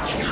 Okay.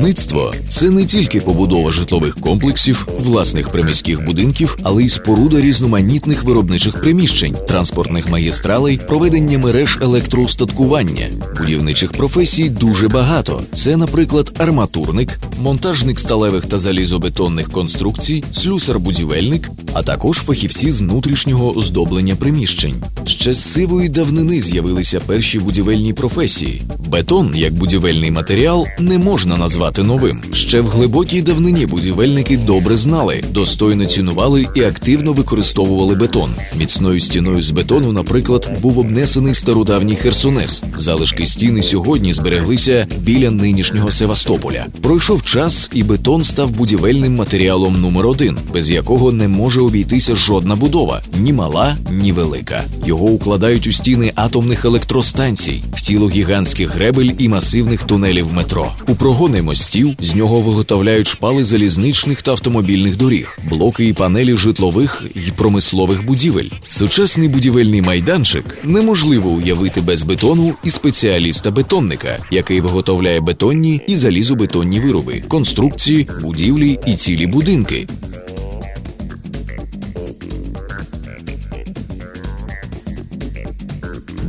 Будівництво це не тільки побудова житлових комплексів, власних приміських будинків, але й споруда різноманітних виробничих приміщень, транспортних магістралей, проведення мереж електроустаткування. Будівничих професій дуже багато. Це, наприклад, арматурник, монтажник сталевих та залізобетонних конструкцій, слюсар-будівельник, а також фахівці з внутрішнього оздоблення приміщень. Ще з сивої давнини з'явилися перші будівельні професії. Бетон, як будівельний матеріал, не можна назвати новим. Ще в глибокій давнині будівельники добре знали, достойно цінували і активно використовували бетон. Міцною стіною з бетону, наприклад, був обнесений стародавній Херсонес. Залишки стіни сьогодні збереглися біля нинішнього Севастополя. Пройшов час, і бетон став будівельним матеріалом номер один, без якого не може обійтися жодна будова, ні мала, ні велика. Його укладають у стіни атомних електростанцій, в тіло гігантських гребель і масивних тунелів метро. У прогони мостів з нього виготовляють шпали залізничних та автомобільних доріг, блоки і панелі житлових і промислових будівель. Сучасний будівельний майданчик неможливо уявити без бетону і спеціаліста-бетонника, який виготовляє бетонні і залізобетонні вироби, конструкції, будівлі і цілі будинки.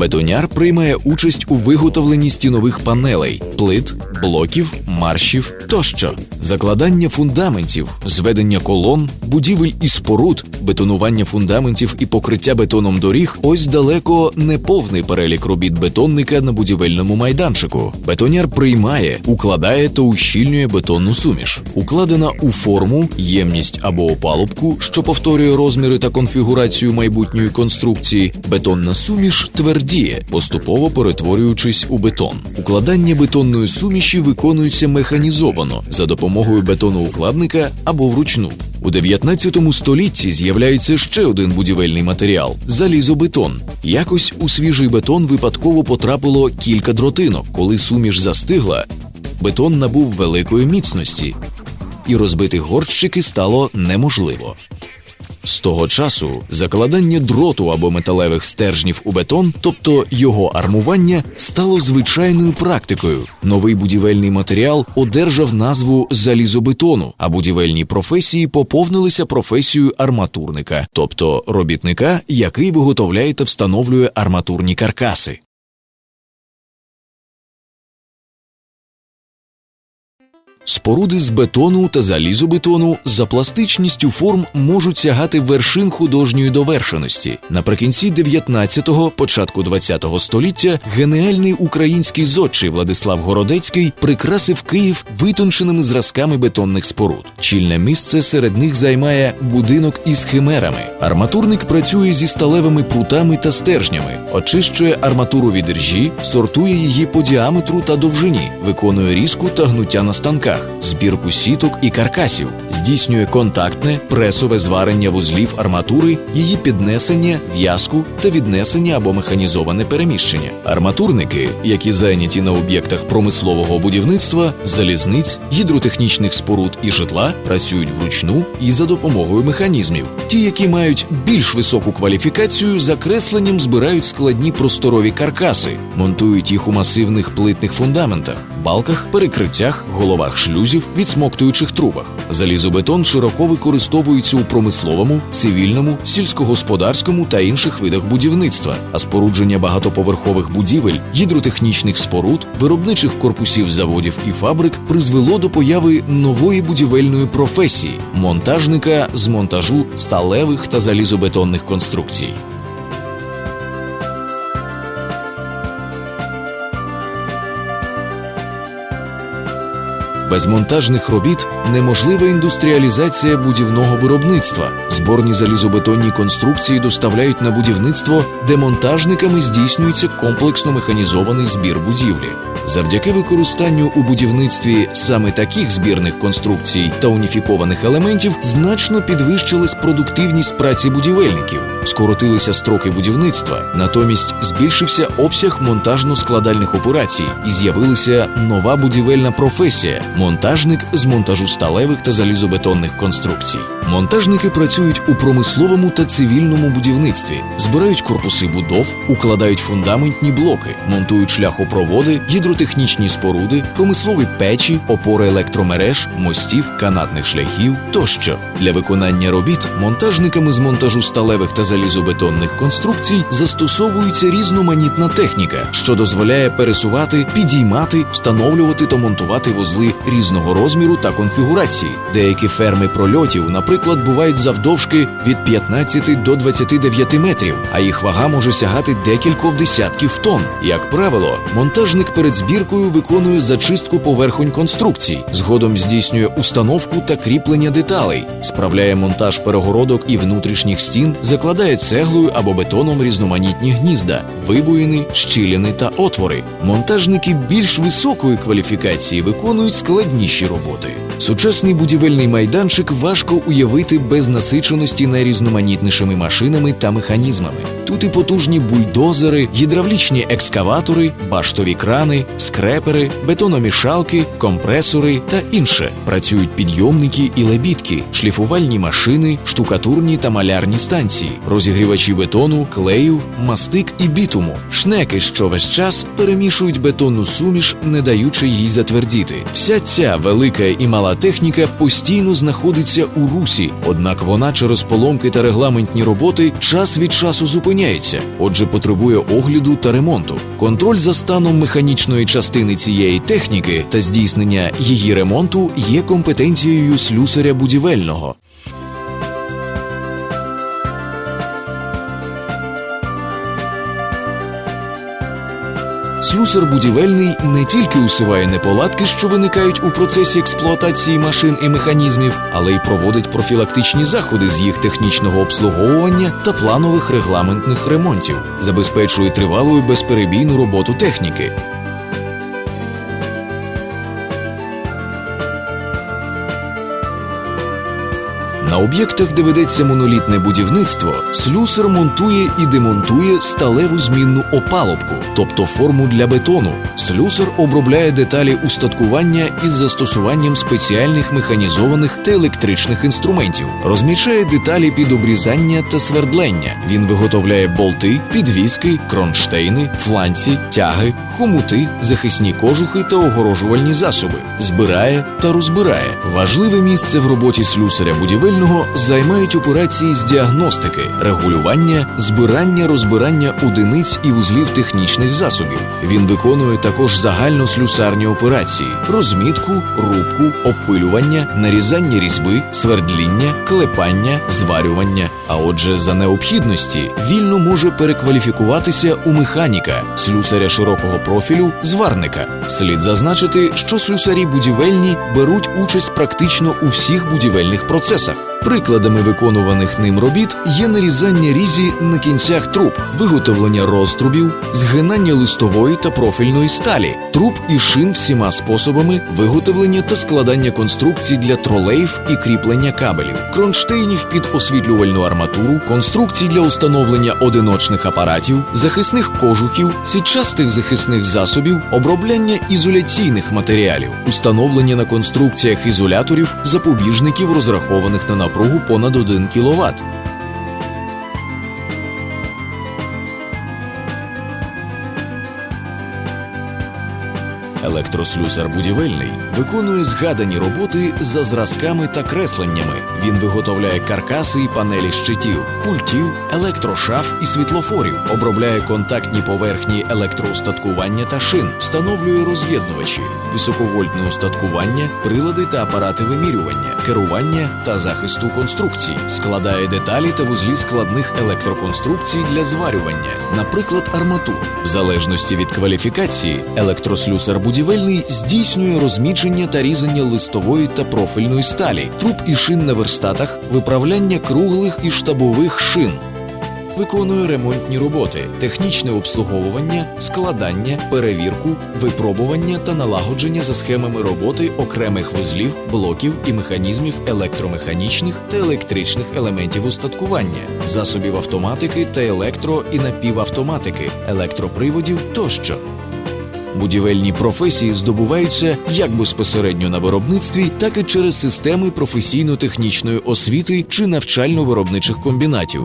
Бетоняр приймає участь у виготовленні стінових панелей, плит, блоків, маршів тощо, закладання фундаментів, зведення колон, будівель і споруд, бетонування фундаментів і покриття бетоном доріг. Ось далеко не повний перелік робіт бетонника на будівельному майданчику. Бетоняр приймає, укладає та ущільнює бетонну суміш, укладена у форму, ємність або опалубку, що повторює розміри та конфігурацію майбутньої конструкції. Бетонна суміш твердіє, поступово перетворюючись у бетон. Укладання бетонної суміші виконується механізовано за допомогою бетоноукладника або вручну. У 19 столітті з'являється ще один будівельний матеріал залізобетон. Якось у свіжий бетон випадково потрапило кілька дротинок. Коли суміш застигла, бетон набув великої міцності, і розбити горщики стало неможливо. З того часу закладання дроту або металевих стержнів у бетон, тобто його армування, стало звичайною практикою. Новий будівельний матеріал одержав назву залізобетону, а будівельні професії поповнилися професією арматурника, тобто робітника, який виготовляє та встановлює арматурні каркаси. Споруди з бетону та залізобетону за пластичністю форм можуть сягати вершин художньої довершеності. Наприкінці 19-го, початку 20-го століття геніальний український зодчий Владислав Городецький прикрасив Київ витонченими зразками бетонних споруд. Чільне місце серед них займає будинок із химерами. Арматурник працює зі сталевими прутами та стержнями, очищує арматуру від іржі, сортує її по діаметру та довжині, виконує різку та гнуття на станках, збірку сіток і каркасів, здійснює контактне пресове зварення вузлів арматури, її піднесення, в'язку та віднесення або механізоване переміщення. Арматурники, які зайняті на об'єктах промислового будівництва, залізниць, гідротехнічних споруд і житла, працюють вручну і за допомогою механізмів. Ті, які мають більш високу кваліфікацію, за кресленням збирають складні просторові каркаси, монтують їх у масивних плитних фундаментах. Балках, перекриттях, головах шлюзів, відсмоктуючих трубах. Залізобетон широко використовується у промисловому, цивільному, сільськогосподарському та інших видах будівництва, а спорудження багатоповерхових будівель, гідротехнічних споруд, виробничих корпусів заводів і фабрик призвело до появи нової будівельної професії монтажника з монтажу сталевих та залізобетонних конструкцій. Без монтажних робіт неможлива індустріалізація будівного виробництва. Зборні залізобетонні конструкції доставляють на будівництво, де монтажниками здійснюється комплексно механізований збір будівлі. Завдяки використанню у будівництві саме таких збірних конструкцій та уніфікованих елементів значно підвищилась продуктивність праці будівельників, скоротилися строки будівництва, натомість збільшився обсяг монтажно-складальних операцій і з'явилася нова будівельна професія монтажник з монтажу сталевих та залізобетонних конструкцій. Монтажники працюють у промисловому та цивільному будівництві, збирають корпуси будов, укладають фундаментні блоки, монтують шляхопроводи, гідротехнічні споруди, промислові печі, опори електромереж, мостів, канатних шляхів тощо. Для виконання робіт монтажниками з монтажу сталевих та залізобетонних конструкцій застосовується різноманітна техніка, що дозволяє пересувати, підіймати, встановлювати та монтувати вузли різного розміру та конфігурації. Деякі ферми прольотів, наприклад, бувають завдовжки від 15 до 29 метрів, а їх вага може сягати декількох десятків тонн. Як правило, монтажник перед збіркою виконує зачистку поверхонь конструкцій, згодом здійснює установку та кріплення деталей, справляє монтаж перегородок і внутрішніх стін, закладає цеглою або бетоном різноманітні гнізда, вибоїни, щіліни та отвори. Монтажники більш високої кваліфікації виконують складніші роботи. Сучасний будівельний майданчик важко уявити без насиченості найрізноманітнішими машинами та механізмами. Тут і потужні бульдозери, гідравлічні екскаватори, баштові крани, скрепери, бетономішалки, компресори та інше. Працюють підйомники і лебідки, шліфувальні машини, штукатурні та малярні станції, розігрівачі бетону, клею, мастик і бітуму, шнеки, що весь час перемішують бетонну суміш, не даючи їй затвердіти. Вся ця велика і мала техніка постійно знаходиться у русі, однак вона через поломки та регламентні роботи час від часу зупиняється, отже, потребує огляду та ремонту. Контроль за станом механічної частини цієї техніки та здійснення її ремонту є компетенцією слюсаря будівельного. Слюсар будівельний не тільки усуває неполадки, що виникають у процесі експлуатації машин і механізмів, але й проводить профілактичні заходи з їх технічного обслуговування та планових регламентних ремонтів, забезпечує тривалу і безперебійну роботу техніки. На об'єктах, де ведеться монолітне будівництво, слюсар монтує і демонтує сталеву змінну опалубку, тобто форму для бетону. Слюсар обробляє деталі устаткування із застосуванням спеціальних механізованих та електричних інструментів, розмічає деталі під обрізання та свердлення. Він виготовляє болти, підвіски, кронштейни, фланці, тяги, хомути, захисні кожухи та огорожувальні засоби, збирає та розбирає. Важливе місце в роботі слюсаря будівельного займають операції з діагностики, регулювання, збирання, розбирання одиниць і вузлів технічних засобів. Він виконує також загальнослюсарні операції: розмітку, рубку, опилювання, нарізання різьби, свердління, клепання, зварювання. А отже, за необхідності вільно може перекваліфікуватися у механіка, слюсаря широкого профілю, зварника. Слід зазначити, що слюсарі будівельні беруть участь практично у всіх будівельних процесах. Прикладами виконуваних ним робіт є нарізання різі на кінцях труб, виготовлення розтрубів, згинання листової та профільної сталі, труб і шин всіма способами, виготовлення та складання конструкцій для тролеїв і кріплення кабелів, кронштейнів під освітлювальну арматуру, конструкцій для установлення одиночних апаратів, захисних кожухів, сітчастих захисних засобів, обробляння ізоляційних матеріалів, установлення на конструкціях ізоляторів, запобіжників, розрахованих на напругу понад 1 кВт. Електрослюсар будівельний виконує згадані роботи за зразками та кресленнями. Він виготовляє каркаси і панелі щитів, пультів, електрошаф і світлофорів, обробляє контактні поверхні електроустаткування та шин, встановлює роз'єднувачі, високовольтне устаткування, прилади та апарати вимірювання, керування та захисту конструкцій, складає деталі та вузлі складних електроконструкцій для зварювання, наприклад, арматур. В залежності від кваліфікації, електрослюсар будівельний здійснює розмічення та різання листової та профільної сталі, труб і шин на верстатах, виправляння круглих і штабових шин. Виконує ремонтні роботи, технічне обслуговування, складання, перевірку, випробування та налагодження за схемами роботи окремих вузлів, блоків і механізмів електромеханічних та електричних елементів устаткування, засобів автоматики та електро- і напівавтоматики, електроприводів тощо. Будівельні професії здобуваються як безпосередньо на виробництві, так і через системи професійно-технічної освіти чи навчально-виробничих комбінатів.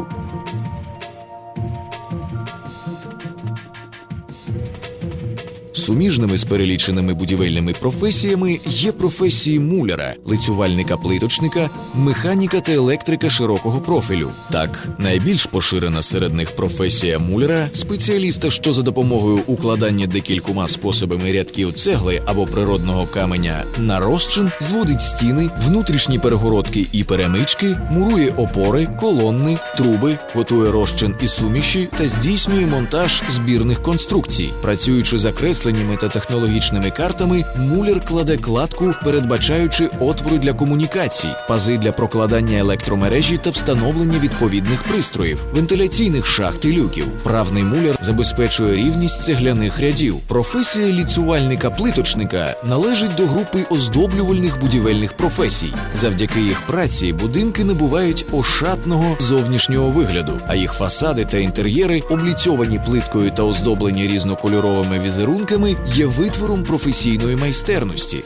Суміжними з переліченими будівельними професіями є професії муляра, лицювальника плиточника, механіка та електрика широкого профілю. Так, найбільш поширена серед них професія муляра, спеціаліста, що за допомогою укладання декількома способами рядків цегли або природного каменя на розчин зводить стіни, внутрішні перегородки і перемички, мурує опори, колонни, труби, готує розчин і суміші та здійснює монтаж збірних конструкцій, працюючи за кресленнями та технологічними картами, муляр кладе кладку, передбачаючи отвори для комунікацій, пази для прокладання електромережі та встановлення відповідних пристроїв, вентиляційних шахт і люків. Правний муляр забезпечує рівність цегляних рядів. Професія ліцювальника-плиточника належить до групи оздоблювальних будівельних професій. Завдяки їх праці будинки набувають ошатного зовнішнього вигляду, а їх фасади та інтер'єри, обліцьовані плиткою та оздоблені різнокольоровими візерунками, є витвором професійної майстерності.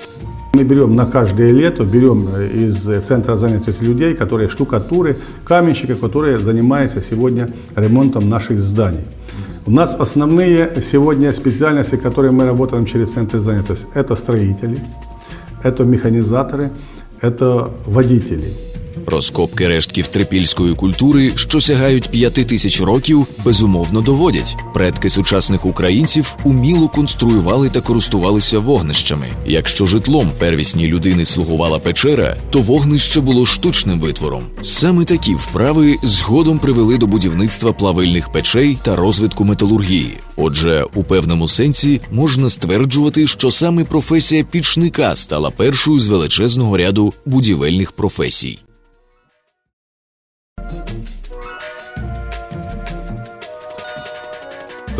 Мы берем на каждое лето, берем э, из центра занятости людей, которые штукатуры, каменщики, которые занимаются сегодня ремонтом наших зданий. У нас основные сегодня специальности, которые мы работаем через центр занятости, это строители, это механизаторы, это водители. Розкопки рештків трипільської культури, що сягають п'яти тисяч років, безумовно доводять. Предки сучасних українців уміло конструювали та користувалися вогнищами. Якщо житлом первісній людини слугувала печера, то вогнище було штучним витвором. Саме такі вправи згодом привели до будівництва плавильних печей та розвитку металургії. Отже, у певному сенсі можна стверджувати, що саме професія пічника стала першою з величезного ряду будівельних професій.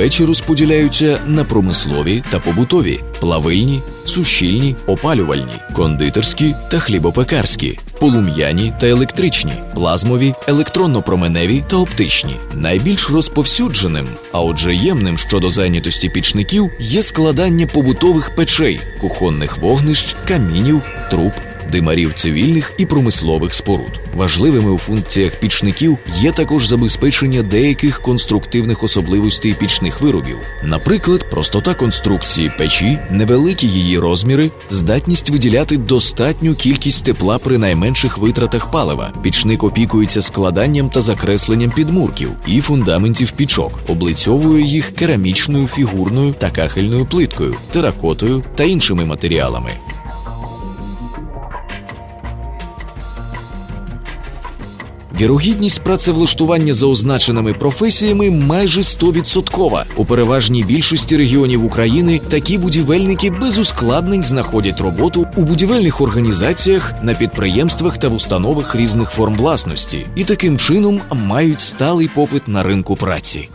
Печі розподіляються на промислові та побутові, плавильні, сушільні, опалювальні, кондитерські та хлібопекарські, полум'яні та електричні, плазмові, електронно-променеві та оптичні. Найбільш розповсюдженим, а отже ємним щодо зайнятості пічників, є складання побутових печей, кухонних вогнищ, камінів, труб. Димарів цивільних і промислових споруд. Важливими у функціях пічників є також забезпечення деяких конструктивних особливостей пічних виробів, наприклад, простота конструкції печі, невеликі її розміри, здатність виділяти достатню кількість тепла при найменших витратах палива. Пічник опікується складанням та закресленням підмурків і фундаментів пічок, облицьовує їх керамічною фігурною та кахельною плиткою, теракотою та іншими матеріалами. Вірогідність працевлаштування за означеними професіями майже 100%. У переважній більшості регіонів України такі будівельники без ускладнень знаходять роботу у будівельних організаціях, на підприємствах та в установах різних форм власності, і таким чином мають сталий попит на ринку праці.